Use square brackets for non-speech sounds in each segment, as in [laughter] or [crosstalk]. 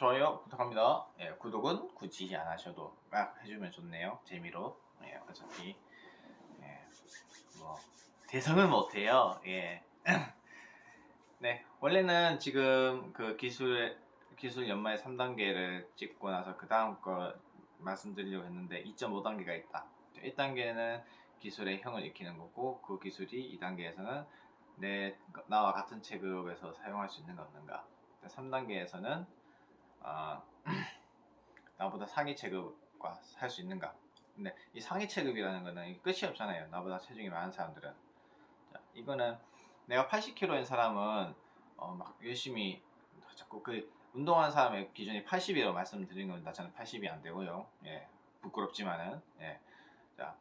좋아요 부탁합니다. 예, 구독은 굳이 안 하셔도 막 해주면 좋네요. 재미로. 예, 어차피 예, 뭐 대성은 못해요. 예. [clears throat] 네, 원래는 지금 그 기술 기술 연마의 3단계를 찍고 나서 그 다음 거 말씀드리려고 했는데 2.5단계가 있다. 1단계는 기술의 형을 익히는 거고 그 기술이 2단계에서는 내 나와 같은 체급에서 사용할 수 있는 가 없는가. 3단계에서는 아, [clears throat] 나보다 상위 체급과 살 수 있는가. 근데 이 상위 체급이라는 거는 끝이 없잖아요. 나보다 체중이 많은 사람들은. 자, 이거는 내가 80kg인 사람은 어, 막 열심히 자꾸 그 운동하는 사람의 기준이 80이라고 말씀드린 겁니다. 저는 80이 안 되고요. 예, 부끄럽지만은 예, 자,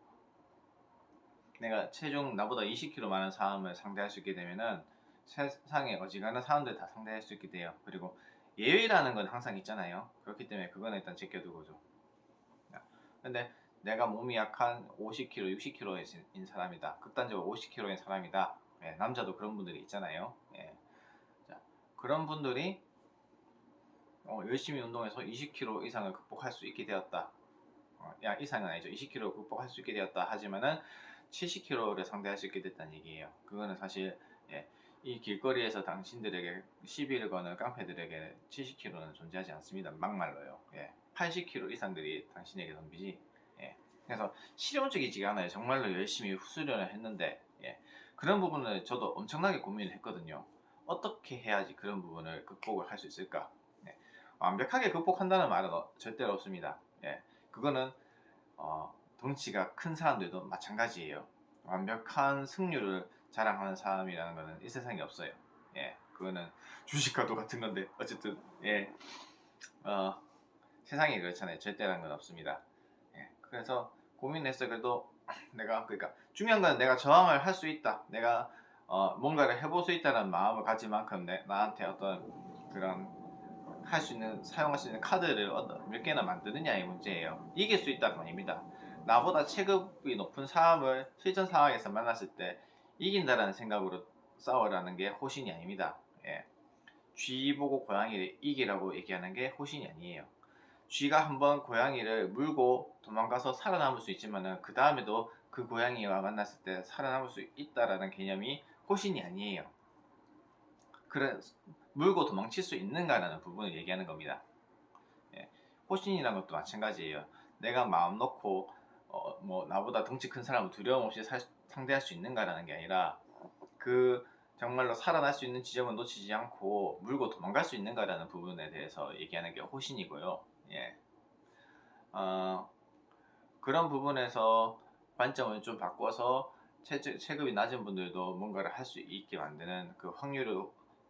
내가 체중 나보다 20kg 많은 사람을 상대할 수 있게 되면은 세상에 어지간한 사람들 다 상대할 수 있게 돼요. 그리고 예외라는 건 항상 있잖아요. 그렇기 때문에 그거는 일단 제껴두고죠. 자, 근데 내가 몸이 약한 50kg, 60kg인 사람이다. 극단적으로 50kg인 사람이다. 예, 남자도 그런 분들이 있잖아요. 예. 자, 그런 분들이 어, 열심히 운동해서 20kg 이상을 극복할 수 있게 되었다. 어, 야 이상은 아니죠. 20kg 극복할 수 있게 되었다. 하지만은 70kg를 상대할 수 있게 됐다는 얘기예요. 그거는 사실 예, 이 길거리에서 당신들에게 시비를 거는 깡패들에게 70kg는 존재하지 않습니다. 막말로요. 예, 80kg 이상들이 당신에게 덤비지. 예, 그래서 실용적이지가 않아요. 정말로 열심히 수련을 했는데 예, 그런 부분을 저도 엄청나게 고민을 했거든요. 어떻게 해야지 그런 부분을 극복을 할 수 있을까? 예, 완벽하게 극복한다는 말은 어- 절대로 없습니다. 예, 그거는 어, 덩치가 큰 사람들도 마찬가지예요. 완벽한 승률을 자랑하는 사람이라는 거는 이 세상에 없어요. 예, 그거는 주식과도 같은 건데 어쨌든 예, 어, 세상에 그렇잖아요. 절대라는 건 없습니다. 예, 그래서 고민했어요. 그래도 [clears throat] 내가 그러니까 중요한 건 내가 저항을 할 수 있다. 내가 어, 뭔가를 해볼 수 있다는 마음을 가진 만큼 내, 나한테 어떤 그런 할 수 있는 사용할 수 있는 카드를 몇 개나 만드느냐의 문제예요. 이길 수 있다가 아닙니다. 나보다 체급이 높은 사람을 실전 상황에서 만났을 때 이긴다라는 생각으로 싸워라는 게 호신이 아닙니다. 예. 쥐 보고 고양이를 이기라고 얘기하는 게 호신이 아니에요. 쥐가 한번 고양이를 물고 도망가서 살아남을 수 있지만은 그 다음에도 그 고양이와 만났을 때 살아남을 수 있다라는 개념이 호신이 아니에요. 그래 물고 도망칠 수 있는가라는 부분을 얘기하는 겁니다. 예. 호신이라는 것도 마찬가지예요. 내가 마음 놓고 어, 뭐 나보다 덩치 큰 사람을 두려움 없이 살- 상대할 수 있는가라는 게 아니라 그 정말로 살아날 수 있는 지점을 놓치지 않고 물고 도망갈 수 있는가라는 부분에 대해서 얘기하는 게 호신이고요. 예. 어, 그런 부분에서 관점을 좀 바꿔서 체, 체급이 낮은 분들도 뭔가를 할 수 있게 만드는 그 확률을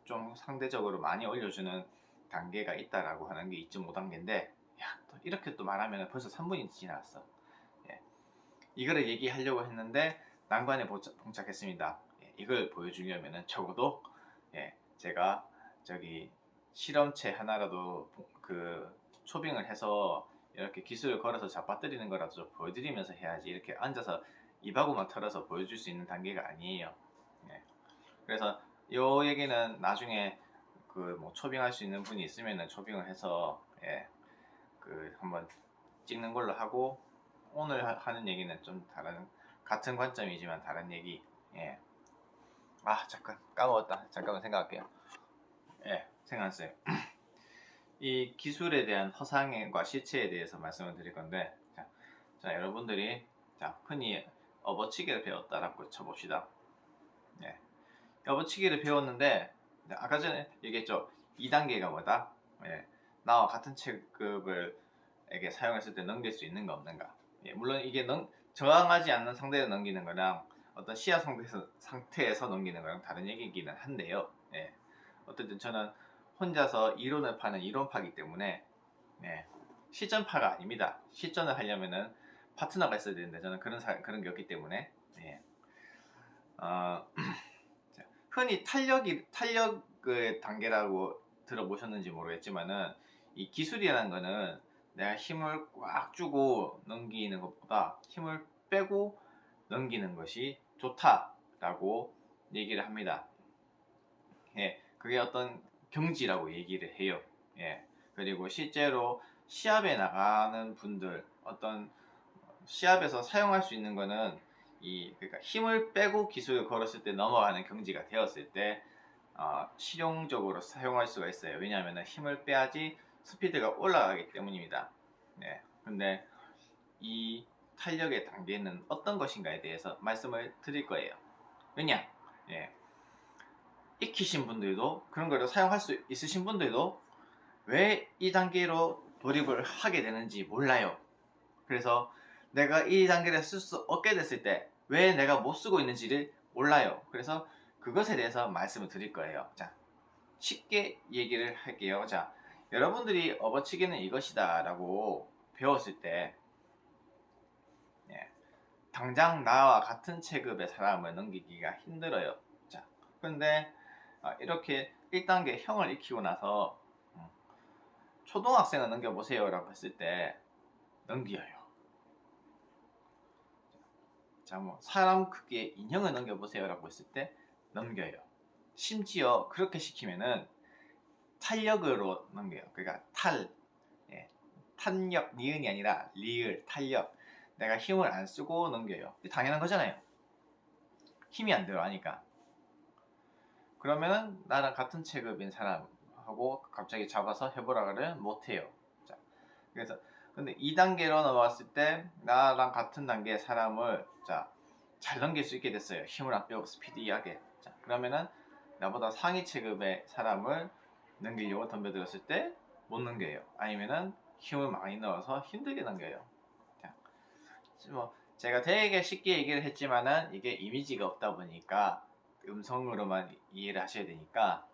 좀 상대적으로 많이 올려주는 단계가 있다라고 하는 게 2.5단계인데 야, 또 이렇게 또 말하면 벌써 3분이 지나갔어. 예. 이거를 얘기하려고 했는데 난관에 봉착- 봉착했습니다. 예, 이걸 보여주려면은 적어도 예, 제가 저기 실험체 하나라도 보- 그 초빙을 해서 이렇게 기술을 걸어서 잡아뜨리는 거라도 좀 보여드리면서 해야지 이렇게 앉아서 입하고만 털어서 보여줄 수 있는 단계가 아니에요. 예. 그래서 요 얘기는 나중에 그 뭐 초빙할 수 있는 분이 있으면은 초빙을 해서 예, 그 한번 찍는 걸로 하고 오늘 하- 하는 얘기는 좀 다른 같은 관점이지만 다른 얘기. 예. 아 잠깐 까먹었다. 잠깐만 생각할게요. 예, 생각났어요. [clears throat] 이 기술에 대한 허상과 실체에 대해서 말씀을 드릴 건데, 자, 자, 여러분들이 자 흔히 업어치기를 배웠다라고 쳐봅시다. 예, 업어치기를 배웠는데 네, 아까 전에 얘기했죠. 2단계가 뭐다? 예, 나와 같은 체급을 에게 사용했을 때 넘길 수 있는 거 없는가? 예, 물론 이게 넘, 저항하지 않는 상대에 넘기는 거랑 어떤 시야 상태에서, 상태에서 넘기는 거랑 다른 얘기이기는 한데요. 예, 어쨌든 저는 혼자서 이론을 파는 이론파기 때문에 예, 실전파가 아닙니다. 실전을 하려면은 파트너가 있어야 되는데 저는 그런 사- 그런 게 없기 때문에 예. 어, [clears throat] 자, 흔히 탄력이 탄력의 단계라고 들어보셨는지 모르겠지만은 이 기술이라는 거는 내가 힘을 꽉 주고 넘기는 것보다 힘을 빼고 넘기는 것이 좋다라고 얘기를 합니다. 예, 그게 어떤 경지라고 얘기를 해요. 예, 그리고 실제로 시합에 나가는 분들 어떤 시합에서 사용할 수 있는 거는 이 그러니까 힘을 빼고 기술을 걸었을 때 넘어가는 경지가 되었을 때 어, 실용적으로 사용할 수가 있어요. 왜냐하면 힘을 빼야지 스피드가 올라가기 때문입니다. 네. 근데 이 탄력의 단계는 어떤 것인가에 대해서 말씀을 드릴 거예요. 왜냐? 예. 익히신 분들도 그런 거를 사용할 수 있으신 분들도 왜 이 단계로 돌입을 하게 되는지 몰라요. 그래서 내가 이 단계를 쓸 수 없게 됐을 때 왜 내가 못 쓰고 있는지를 몰라요. 그래서 그것에 대해서 말씀을 드릴 거예요. 자, 쉽게 얘기를 할게요. 자, 여러분들이 업어치기는 이것이다 라고 배웠을 때 예, 당장 나와 같은 체급의 사람을 넘기기가 힘들어요. 자, 그런데 아, 이렇게 1단계 형을 익히고 나서 음, 초등학생을 넘겨보세요 라고 했을 때 넘겨요. 자, 뭐 사람 크기의 인형을 넘겨보세요 라고 했을 때 넘겨요. 심지어 그렇게 시키면은 탄력으로 넘겨요. 그러니까 탈, 예, 탄력, 니은이 아니라 리을, 탄력. 내가 힘을 안 쓰고 넘겨요. 당연한 거잖아요. 힘이 안 들어가니까. 그러면은 나랑 같은 체급인 사람하고 갑자기 잡아서 해보라 그러면 못해요. 자, 그래서 근데 2단계로 넘어갔을 때 나랑 같은 단계의 사람을 자, 잘 넘길 수 있게 됐어요. 힘을 안 빼고 스피디하게. 자, 그러면은 나보다 상위 체급의 사람을 넘기려고 덤벼들었을 때 못 넘겨요. 아니면은 힘을 많이 넣어서 힘들게 넘겨요. 자, 뭐 제가 되게 쉽게 얘기를 했지만은 이게 이미지가 없다 보니까 음성으로만 이해를 하셔야 되니까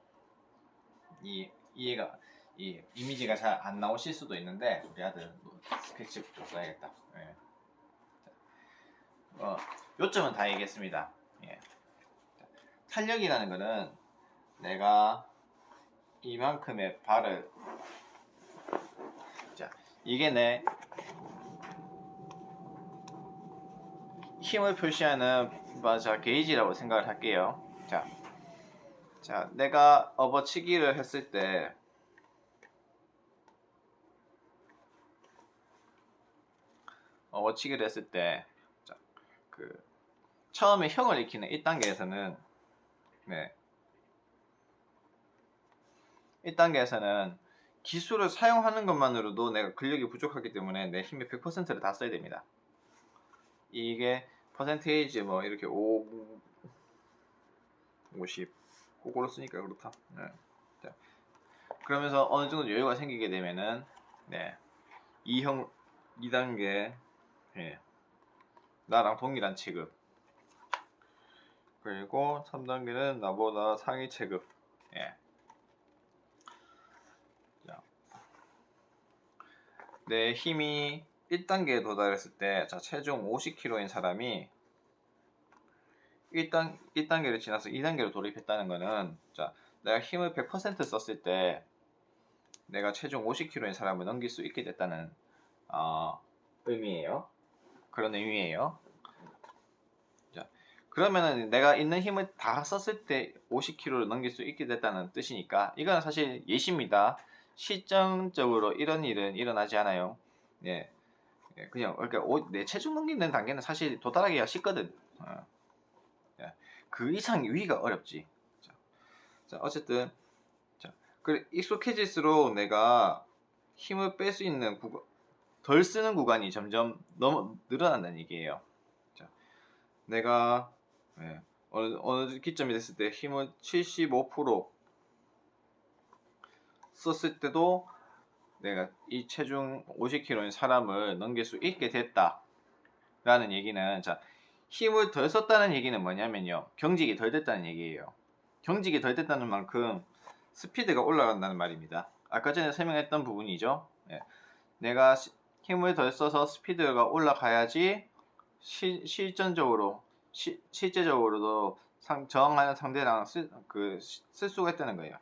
이 이해가 이 이미지가 잘 안 나오실 수도 있는데 우리 아들 뭐 스케치북 좀 써야겠다. 예. 자, 어, 요점은 다 얘기했습니다. 예. 자, 탄력이라는 거는 내가 이만큼의 발을 자 이게 내 힘을 표시하는 맞아 게이지라고 생각을 할게요. 자, 자 내가 업어치기를 했을 때 업어치기를 했을 때, 자, 그 처음에 형을 익히는 1단계에서는 네. 1단계에서는 기술을 사용하는 것만으로도 내가 근력이 부족하기 때문에 내 힘의 100%를 다 써야 됩니다. 이게 퍼센테이지 뭐 이렇게 5 50 그거로 쓰니까 그렇다. 네. 자, 그러면서 어느 정도 여유가 생기게 되면은 네. 2형 2단계 예. 나랑 동일한 체급 그리고 3단계는 나보다 상위 체급 예. 내 힘이 1단계에 도달했을 때 자, 체중 50kg인 사람이 1단, 1단계를 지나서 2단계로 돌입했다는 거는 자, 내가 힘을 100% 썼을 때 내가 체중 50kg인 사람을 넘길 수 있게 됐다는 어, 의미예요. 그런 의미예요. 자, 그러면은 내가 있는 힘을 다 썼을 때 50kg를 넘길 수 있게 됐다는 뜻이니까 이건 사실 예시입니다. 실전적으로 이런 일은 일어나지 않아요. 예. 예, 그냥 그러니까 오- 내 체중 넘기는 단계는 사실 도달하기가 쉽거든. 어. 예, 그 이상 위가 어렵지. 자, 자, 어쨌든 자, 그 익숙해질수록 내가 힘을 뺄 수 있는 구간, 덜 쓰는 구간이 점점 너무 늘어난다는 얘기예요. 자, 내가 예, 어느 어느 기점이 됐을 때 힘을 75% 썼을 때도 내가 이 체중 50kg인 사람을 넘길 수 있게 됐다 라는 얘기는 자 힘을 덜 썼다는 얘기는 뭐냐면요. 경직이 덜 됐다는 얘기예요. 경직이 덜 됐다는 만큼 스피드가 올라간다는 말입니다. 아까 전에 설명했던 부분이죠? 예. 내가 시- 힘을 덜 써서 스피드가 올라가야지 시- 실전적으로 시- 실제적으로도 상, 저항하는 상대랑 쓸, 그, 시- 쓸 수가 있다는 거예요.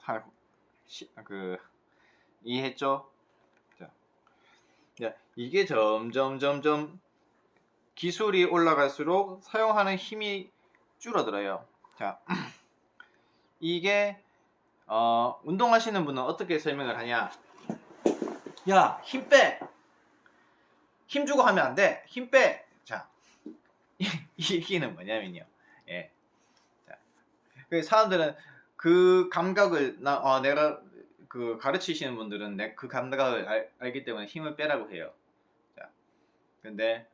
하- 시- 그 이해했죠? 자, 자, 이게 점점 점점 기술이 올라갈수록 사용하는 힘이 줄어들어요. 자, [clears throat] 이게 어, 운동하시는 분은 어떻게 설명을 하냐? 야, 힘 빼. 힘 주고 하면 안 돼. 힘 빼. 자, [laughs] 이, 이 얘기는 뭐냐면요. 예. 자, 그 사람들은 그 감각을 나, 어, 내가 그 가르치시는 분들은 내 그 감각을 알, 알기 때문에 힘을 빼라고 해요. 자, 근데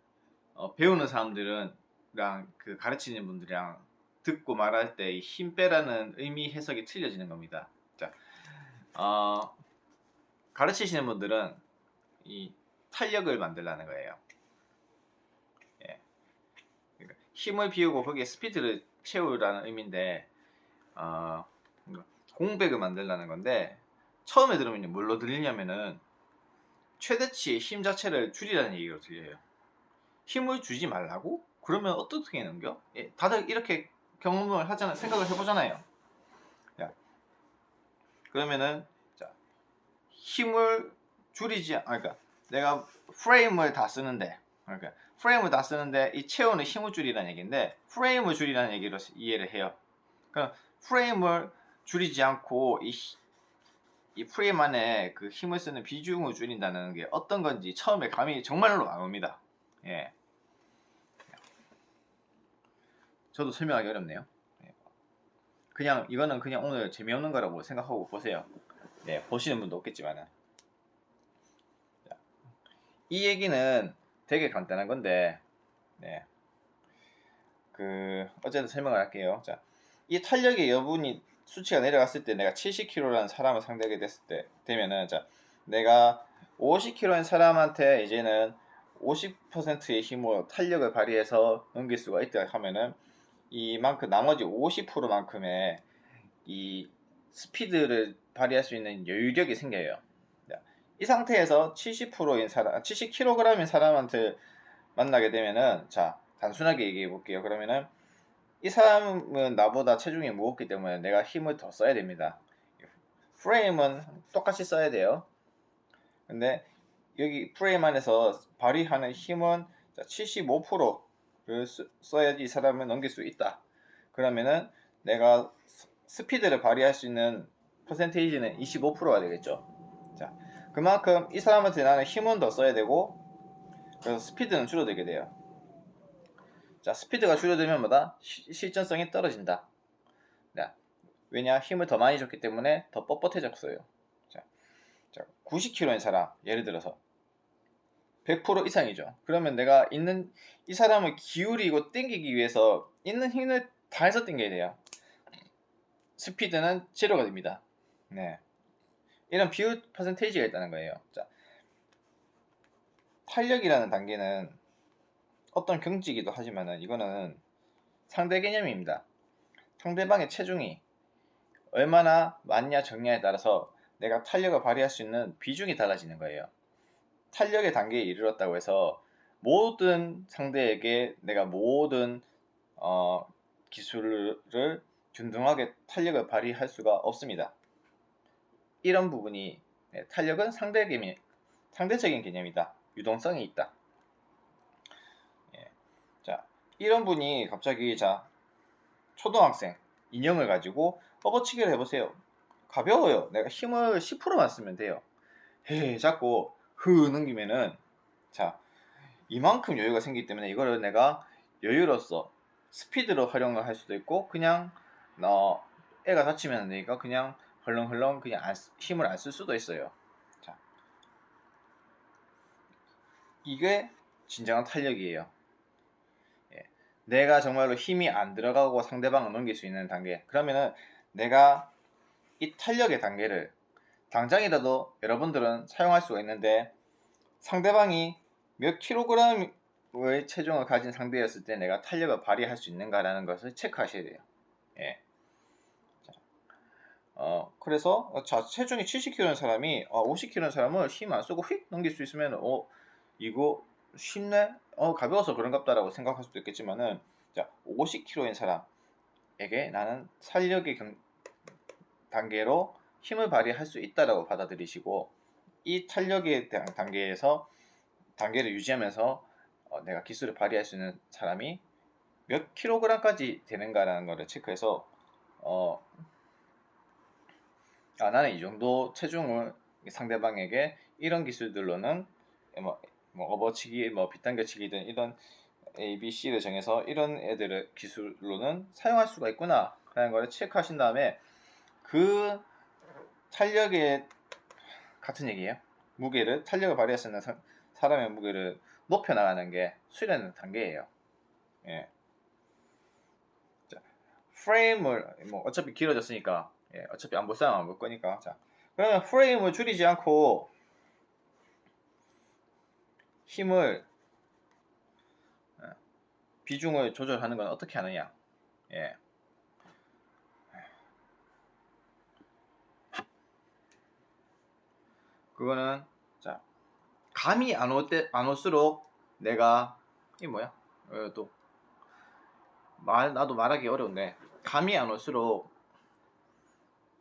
어, 배우는 사람들은 랑 그 가르치는 분들이랑 듣고 말할 때 힘 빼라는 의미 해석이 틀려지는 겁니다. 자, 어, 가르치시는 분들은 이 탄력을 만들라는 거예요. 예. 그러니까 힘을 비우고 거기에 스피드를 채우라는 의미인데 어, 뭔가 공백을 만들라는 건데 처음에 들으면 뭘로 들리냐면은 최대치의 힘 자체를 줄이라는 얘기로 들려요. 힘을 주지 말라고? 그러면 어떻게 넘겨? 예, 다들 이렇게 경험을 하잖아, 생각을 해보잖아요. 자, 그러면은 자, 힘을 줄이지, 아, 그러니까 내가 프레임을 다 쓰는데, 그러니까 프레임을 다 쓰는데 이 채우는 힘을 줄이라는 얘기인데 프레임을 줄이라는 얘기로 이해를 해요. 그럼 프레임을 줄이지 않고 이, 히- 이 프레임 안에 그 힘을 쓰는 비중을 줄인다는 게 어떤 건지 처음에 감이 정말로 안 옵니다. 예. 저도 설명하기 어렵네요. 예. 그냥 이거는 그냥 오늘 재미없는 거라고 생각하고 보세요. 네, 보시는 분도 없겠지만은. 자, 이 얘기는 되게 간단한 건데, 네. 그, 어쨌든 설명을 할게요. 자, 이 탄력의 여분이 수치가 내려갔을 때 내가 70kg라는 사람을 상대하게 됐을 때, 되면은, 자, 내가 50kg인 사람한테 이제는 50%의 힘으로 탄력을 발휘해서 넘길 수가 있다 하면은, 이만큼 나머지 50%만큼의 이 스피드를 발휘할 수 있는 여유력이 생겨요. 자, 이 상태에서 70%인 사람, 70kg인 사람한테 만나게 되면은 자 단순하게 얘기해 볼게요. 그러면은 이 사람은 나보다 체중이 무겁기 때문에 내가 힘을 더 써야 됩니다. 프레임은 똑같이 써야 돼요. 근데 여기 프레임 안에서 발휘하는 힘은 75%를 써야지 이 사람을 넘길 수 있다. 그러면은 내가 스- 스피드를 발휘할 수 있는 퍼센테이지는 25%가 되겠죠. 자, 그만큼 이 사람한테 나는 힘은 더 써야 되고 그래서 스피드는 줄어들게 돼요. 자, 스피드가 줄어들면 뭐다? 시- 실전성이 떨어진다. 자, 왜냐? 힘을 더 많이 줬기 때문에 더 뻣뻣해졌어요. 자, 자 90kg인 사람, 예를 들어서 100% 이상이죠. 그러면 내가 있는 이 사람을 기울이고 당기기 위해서 있는 힘을 다해서 당겨야 돼요. 스피드는 제로가 됩니다. 네. 이런 비율 퍼센테이지가 있다는 거예요. 자, 탄력이라는 단계는 어떤 경지이기도 하지만은 이거는 상대 개념입니다. 상대방의 체중이 얼마나 많냐 적냐에 따라서 내가 탄력을 발휘할 수 있는 비중이 달라지는 거예요. 탄력의 단계에 이르렀다고 해서 모든 상대에게 내가 모든 어, 기술을 균등하게 탄력을 발휘할 수가 없습니다. 이런 부분이 네, 탄력은 상대 개념, 상대적인 개념이다. 유동성이 있다. 이런 분이 갑자기 자 초등학생 인형을 가지고 뻗어치기를 해보세요. 가벼워요. 내가 힘을 10%만 쓰면 돼요. 해 잡고 흐 넘기면은 자 이만큼 여유가 생기기 때문에 이거를 내가 여유로서 스피드로 활용을 할 수도 있고 그냥 어, 애가 다치면 안 되니까 그냥 헐렁헐렁 그냥 안 쓰- 힘을 안 쓸 수도 있어요. 자 이게 진정한 탄력이에요. 예. 내가 정말로 힘이 안 들어가고 상대방을 넘길 수 있는 단계. 그러면은 내가 이 탄력의 단계를 당장이라도 여러분들은 사용할 수가 있는데 상대방이 몇 킬로그램의 체중을 가진 상대였을 때 내가 탄력을 발휘할 수 있는가라는 것을 체크하셔야 돼요. 예. 자, 어, 그래서 자, 체중이 70kg인 사람이 어, 50kg인 사람을 힘 안 쓰고 휙 넘길 수 있으면 어, 이거 쉽네? 어, 가벼워서 그런갑다라고 생각할 수도 있겠지만은 자, 50kg인 사람에게 나는 탄력의 경, 단계로 힘을 발휘할 수 있다라고 받아들이시고 이 탄력의 단- 단계에서 단계를 유지하면서 어, 내가 기술을 발휘할 수 있는 사람이 몇 킬로그램까지 되는가라는 것을 체크해서 어, 아, 나는 이 정도 체중을 상대방에게 이런 기술들로는 뭐, 뭐 업어치기, 뭐 빗당겨치기든 이런 A, B, C를 정해서 이런 애들의 기술로는 사용할 수가 있구나 라는 걸 체크하신 다음에 그 탄력의 같은 얘기예요. 무게를 탄력을 있는 사, 사람의 무게를 높여 나가는 게 수련 단계예요. 예. 자, 프레임을 뭐 어차피 길어졌으니까 예, 어차피 안볼 사람 안볼 거니까 자 그러면 프레임을 줄이지 않고 힘을 예, 비중을 조절하는 건 어떻게 하느냐. 예. 그거는 자 감이 안 올 때 안 올수록 내가 이 뭐야? 어, 또 말, 나도 말하기 어려운데 감이 안 올수록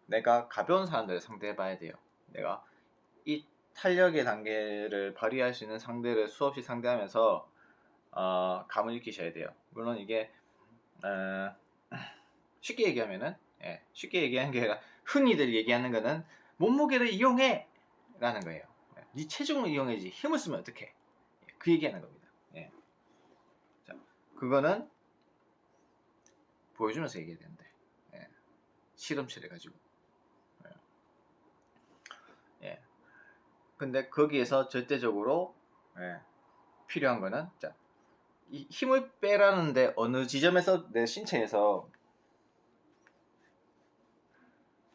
내가 가벼운 사람들을 상대해 봐야 돼요. 내가 이 탄력의 단계를 발휘할 수 있는 상대를 수없이 상대하면서 어, 감을 익히셔야 돼요. 물론 이게 어, [clears throat] 쉽게 얘기하면은 예, 쉽게 얘기하는 게 아니라 흔히들 얘기하는 거는 몸무게를 이용해! 라는 거예요. 예, 네 체중을 이용해야지 힘을 쓰면 어떡해? 예, 그 얘기하는 겁니다. 예. 자, 그거는 보여주면서 얘기해야 되는데 예. 실험실 해가지고 예. 예. 근데 거기에서 절대적으로 예. 필요한 거는 자, 이 힘을 빼라는데 어느 지점에서 내 신체에서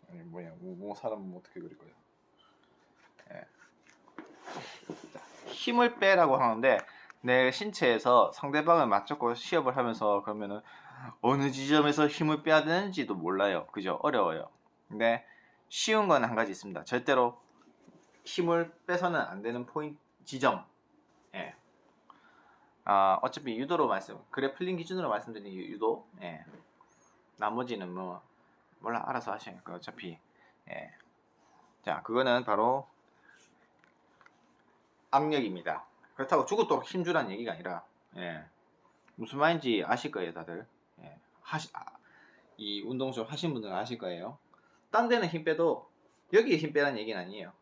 아니 뭐야 뭐, 뭐 사람은 어떻게 그릴 거야 예. 자, 힘을 빼라고 하는데 내 신체에서 상대방을 맞잡고 시합을 하면서 그러면은 어느 지점에서 힘을 빼야 되는지도 몰라요. 그죠? 어려워요. 근데 쉬운 건 한 가지 있습니다. 절대로 힘을 빼서는 안 되는 포인트 지점. 예. 아, 어차피 유도로 말씀, 그래플링 기준으로 말씀드린 유- 유도. 예. 나머지는 뭐 몰라 알아서 하시니까 어차피. 예. 자, 그거는 바로 악력입니다. 그렇다고 죽었도록 힘주라는 얘기가 아니라, 예. 무슨 말인지 아실 거예요, 다들. 예. 하시, 아, 이 운동 좀 하신 분들은 아실 거예요. 딴 데는 힘 빼도 여기에 힘 빼라는 얘기는 아니에요.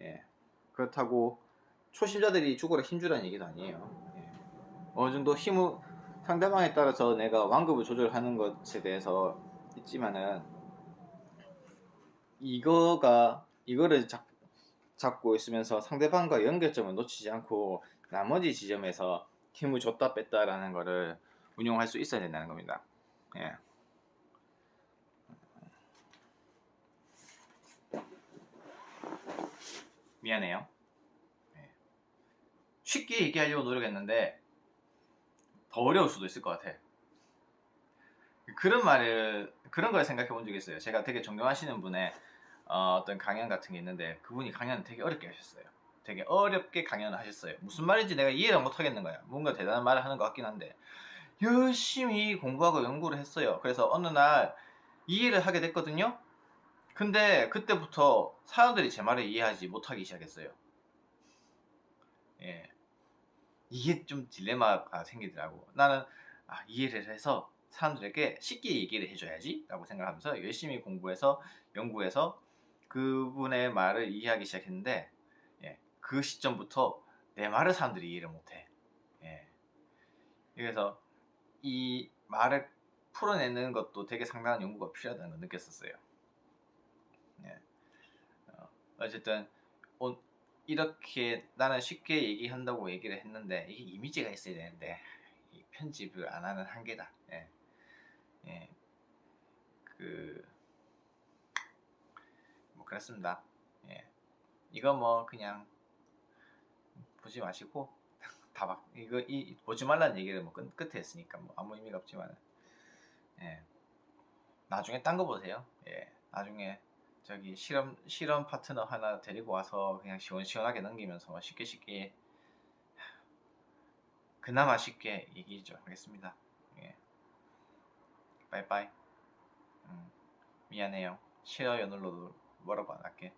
예. 그렇다고 초심자들이 죽어라 힘주라는 얘기도 아니에요. 예. 어느 정도 힘을 상대방에 따라서 내가 완급을 조절하는 것에 대해서 있지만은 이거가 이거를 잡, 잡고 있으면서 상대방과 연결점을 놓치지 않고 나머지 지점에서 힘을 줬다 뺐다라는 거를 운용할 수 있어야 된다는 겁니다. 예. 미안해요. 예. 쉽게 얘기하려고 노력했는데 더 어려울 수도 있을 것 같아. 그런 말을 그런 걸 생각해 본 적이 있어요. 제가 되게 존경하시는 분의 어, 떤 강연 같은 게 있는데 그분이 강연을 되게 어렵게 하셨어요. 되게 어렵게 강연을 하셨어요. 무슨 말인지 내가 이해를 못 하겠는 거야. 뭔가 대단한 말을 하는 것 같긴 한데 열심히 공부하고 연구를 했어요. 그래서 어느 날 이해를 하게 됐거든요. 근데 그때부터 사람들이 제 말을 이해하지 못하기 시작했어요. 예. 이게 좀 딜레마가 생기더라고. 나는 아, 이해를 해서 사람들에게 쉽게 얘기를 해줘야지 라고 생각하면서 열심히 공부해서 연구해서 그분의 말을 이해하기 시작했는데 예, 그 시점부터 내 말을 사람들이 이해를 못해. 예. 그래서 이 말을 풀어내는 것도 되게 상당한 연구가 필요하다는 걸 느꼈었어요. 예. 어, 어쨌든 오- 이렇게 나는 쉽게 얘기한다고 얘기를 했는데 이게 이미지가 있어야 되는데 이 편집을 안 하는 한계다. 예. 예. 그, 뭐, 그렇습니다. 예. 이거 뭐, 그냥, 보지 마시고, [laughs] 다 막, 이거, 이, 보지 말라는 얘기를 뭐, 끝, 끝에 했으니까, 뭐, 아무 의미가 없지만, 예. 나중에 딴 거 보세요. 예. 나중에, 저기, 실험, 실험 파트너 하나 데리고 와서, 그냥 시원시원하게 넘기면서, 뭐 쉽게 쉽게, 그나마 쉽게 얘기 좀 하겠습니다. 예. 빠이빠이. 음, 미안해요. 싫어요 눌러도 뭐라고 안 할게.